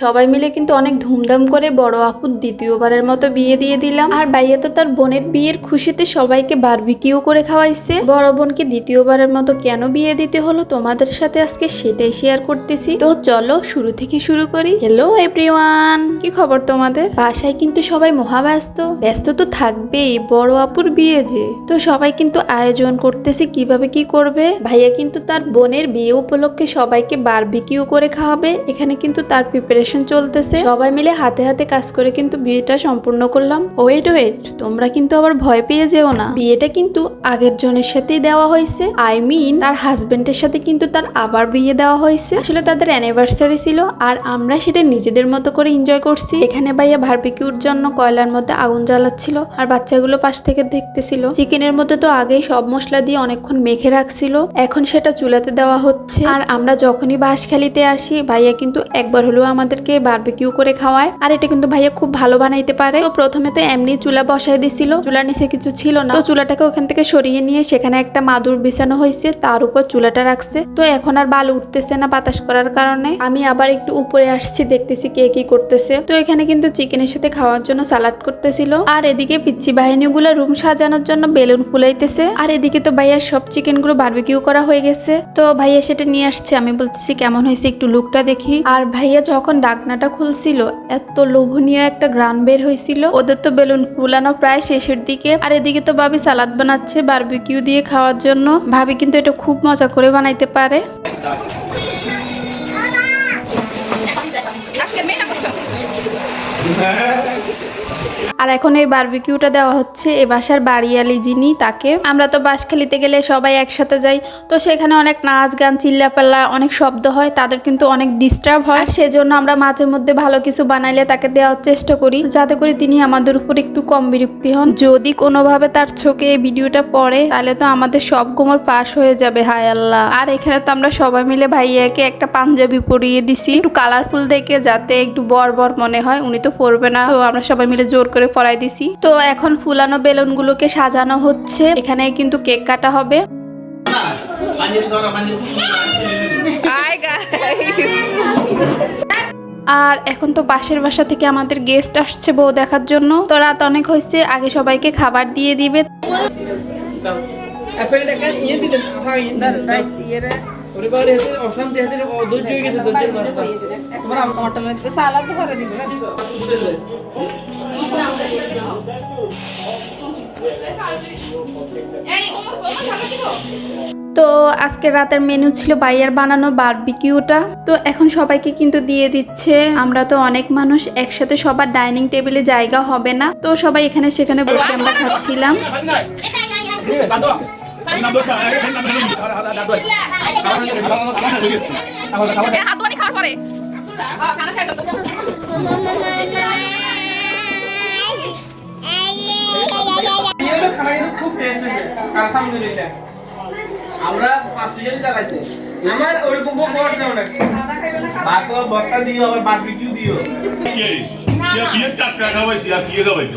সবাই মিলে কিন্তু অনেক ধুমধাম করে বড় আপুর দ্বিতীয়বারের মতো বিয়ে দিয়ে দিলাম। আর ভাইয়া তো তার বোনের বিয়ের খুশিতে সবাইকে বারবিকিউ করে খাওয়াইছে। বড় বোনকে দ্বিতীয়বারের মতো কেন বিয়ে দিতে হলো তোমাদের সাথে আজকে সেটাই শেয়ার করতেছি। তো চলো শুরু থেকে শুরু করি। হ্যালো এভরিওয়ান কি খবর তোমাদের? বাসায় কিন্তু সবাই মহাব্যস্ত। ব্যস্ত তো থাকবেই বড় আপুর বিয়ে যে। তো সবাই কিন্তু আয়োজন করতেছে কীভাবে কি করবে। ভাইয়া কিন্তু তার বোনের বিয়ে উপলক্ষে সবাইকে বারবিকিউ করে খাওয়াবে। এখানে কিন্তু তার প্রিপারেশন চলতেছে। সবাই মিলে হাতে হাতে কাজ করে কিন্তু বিয়েটা সম্পূর্ণ করলাম। ওয়েট ওয়েট তোমরা কিন্তু আবার ভয় পেয়ে যেও না। বিয়েটা কিন্তু আগের জনের সাথেই দেওয়া হয়েছে। আই মিন তার হাজবেন্ডের সাথে কিন্তু তার আবার বিয়ে দেওয়া হয়েছে। আসলে তাদের অ্যানিভার্সারি ছিল আর আমরা সেটা নিজেদের মতো করে এনজয় করছি। এখানে ভাইয়া বারবিকিউর জন্য কয়লার মধ্যে আগুন জ্বালাচ্ছিল আর বাচ্চাগুলো পাশ থেকে দেখতেছিল। চিকেনের মধ্যে তো আগেই সব মশলা দিয়ে অনেকক্ষণ মেখে রাখছিল। এখন সেটা চুলাতে দেওয়া হচ্ছে। আর আমরা যখনই বাঁশখালিতে আসি ভাইয়া কিন্তু একবার হলেও আমাদেরকে বারবিকিউ করে খাওয়ায়। আর এটা কিন্তু ভাইয়া খুব ভালো বানাইতে পারে। তো প্রথমে তো এমনি চুলা বসাই দিছিল। চুলার নিচে কিছু ছিল না। তো চুলাটাকে ওখান থেকে সরিয়ে নিয়ে সেখানে একটা মাদুর বিছানো হয়েছে। তার উপর চুলাটা রাখছে। তো এখন আর বাল উঠতেছে না বাতাস করার কারণে। আমি আবার একটু উপরে আসছি, দেখতেছি কে কি করতেছে। তো এখানে কিন্তু চিকেনের সাথে খাওয়ার জন্য সালাড করতেছিল। আর এদিকে পিচ্ছি বাহিনীগুলো রুম সাজানোর জন্য বেলুন ফুলাইতেছে। আর এদিকে তো ভাইয়ার সব চিকেনগুলো বারবিকিউ করা হয়ে গেছে। তো ভাইয়া সেটা নিয়ে আসছে। আমি বলতেছি, কেমন হয়েছে? একটু লুকটা দেখি। আর ভাইয়া যখন ডাকনাটা খুলছিল এত লোভনীয় একটা গ্রান বের হয়েছিল। ওদের তো বেলুন ফুলানো প্রায় শেষের দিকে আর এদিকে তো ভাবি সালাদ বানাচ্ছে বারবিকিউ দিয়ে খাওয়ার জন্য। ভাবি কিন্তু এটা খুব মজা করে বানাইতে পারে। আজকে আর এখন এই বারবিকিউটা দেওয়া হচ্ছে এ বাসার বাড়িয়ালি যিনি তাকে। আমরা তো বাস খেলিতে গেলে সবাই একসাথে যাই। তো সেখানে অনেক নাচ গান, চিল্লাপাল্লা, অনেক শব্দ হয়। তাদের কিন্তু অনেক ডিস্টার্ব হয়। সেজন্য আমরা মাঝে মধ্যে ভালো কিছু বানাইলে তাকে দেওয়ার চেষ্টা করি। যাতে করে তিনি আমাদের উপর একটু কম বিরক্তি হন। যদি কোনোভাবে তার চোখে এই ভিডিওটা পড়ে, তাহলে তো আমাদের সব গোমর পাশ হয়ে যাবে। হায় আল্লাহ। আর এখানে তো আমরা সবাই মিলে ভাইয়াকে একটা পাঞ্জাবি পরিয়ে দিছি। একটু কালারফুল দেখে যাতে একটু বর বর মনে হয়। উনি তো পরবে না। তো আমরা সবাই মিলে জোর করে পরাই দিছি। তো এখন ফুলানো বেলুন গুলোকে সাজানো হচ্ছে। এখানে কিন্তু কেক কাটা হবে। আর এখন তো পাশের বাসা থেকে আমাদের গেস্ট আসছে বউ দেখার জন্য। তো রাত অনেক হয়েছে আগে সবাইকে খাবার দিয়ে দিবে। ইয়ে ইয়ে হেতে অশান্তি হেতে হয়ে গেছে টমাটো লাগবে সালাদ দিবে এই ওমর সালাদ দিব তো আজকে রাতের মেনু ছিল বাইয়ের বানানো বারবিকিউটা তো এখন সবাইকে কিন্তু দিয়ে দিচ্ছে আমরা তো অনেক মানুষ একসাথে সবার ডাইনিং টেবিলে জায়গা হবে না তো সবাই এখানে সেখানে বসে আমরা খাচ্ছিলাম খাওয়ার পরে খুব টেস্ট হয়েছে আলহামদুলিল্লাহ আমরা পাঁচজন চালাইছে আমার ওরকম বউ করছে অনেক। ভাত বত্তা দিও আবার বারবিকিউ দিও। বিয়ের চাপটা খাওয়াইছি আর কি খাওয়াইতো খাওয়াইছি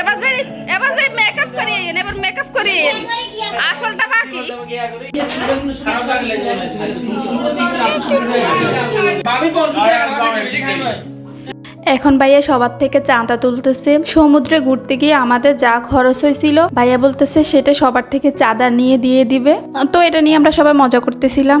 এবার যে এবার যে মেকআপ করি এবার মেকআপ করি। আসলটা বাকি। খারাপ লাগলে ভাবি কোন এখন ভাইয়া সবার থেকে চাঁদা তুলতেছে। সমুদ্রে ঘুরতে গিয়ে আমাদের যা খরচ হয়েছিল ভাইয়া বলতেছে সেটা সবার থেকে চাঁদা নিয়ে দিয়ে দিবে। তো এটা নিয়ে আমরা সবাই মজা করতেছিলাম।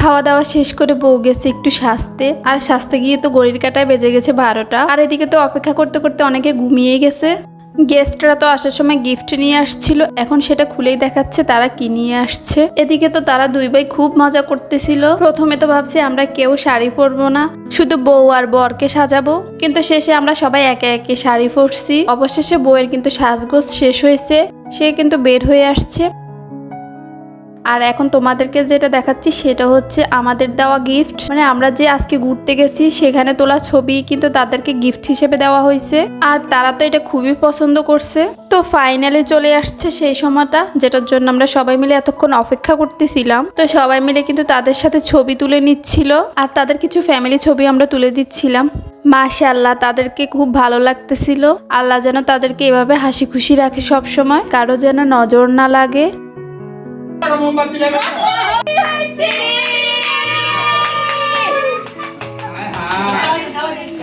খাওয়া দাওয়া শেষ করে বউ গেছে একটু সাজতে। আর সাজতে গিয়ে তো ঘড়ির কাটায় বেজে গেছে বারোটা। আর এদিকে তো অপেক্ষা করতে করতে অনেকে ঘুমিয়ে গেছে। গেস্টরা তো আসার সময় গিফট নিয়ে আসছিল। এখন সেটা খুলেই দেখাচ্ছে তারা কি নিয়ে আসছে। এদিকে তো তারা দুই ভাই খুব মজা করতেছিল। প্রথমে তো ভাবছি আমরা কেউ শাড়ি পরবো না। শুধু বউ আর বরকে সাজাবো। কিন্তু শেষে আমরা সবাই একে একে শাড়ি পরছি। অবশেষে বউয়ের কিন্তু সাজগোজ শেষ হয়েছে। সে কিন্তু বের হয়ে আসছে। আর এখন তোমাদেরকে যেটা দেখাচ্ছি সেটা হচ্ছে আমাদের দেওয়া গিফট মানে আমরা যে আজকে ঘুরতে গেছি, সেখানে তোলা ছবি কিন্তু তাদেরকে গিফট হিসেবে দেওয়া হয়েছে। আর তারা তো এটা খুবই পছন্দ করছে। তো ফাইনালি চলে আসছে সেই সময়টা, যেটার জন্য আমরা সবাই মিলে এতক্ষণ অপেক্ষা করতেছিলাম। তো সবাই মিলে কিন্তু তাদের সাথে ছবি তুলে নিচ্ছিল। আর তাদের কিছু ফ্যামিলি ছবি আমরা তুলে দিচ্ছিলাম। মাশাআল্লাহ, তাদেরকে খুব ভালো লাগতেছিল। আল্লাহ যেন তাদেরকে এভাবে হাসি খুশি রাখে সব সময় কারও যেন নজর না লাগে। মোমবাতি লাগা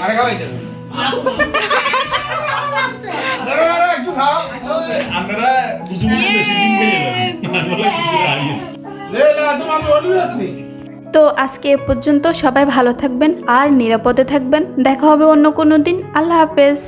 আরে খাওয়াইতে একটু খাও। আপনারা বুঝু বুঝু বেশি দিন পেয়ে যাবেন। বলে কিছু নাই লে না তোমার অর্ডার আসনি। তো আজকে এ পর্যন্ত সবাই ভালো থাকবেন আর নিরাপদে থাকবেন। দেখা হবে অন্য কোনো দিন। আল্লাহ হাফেজ।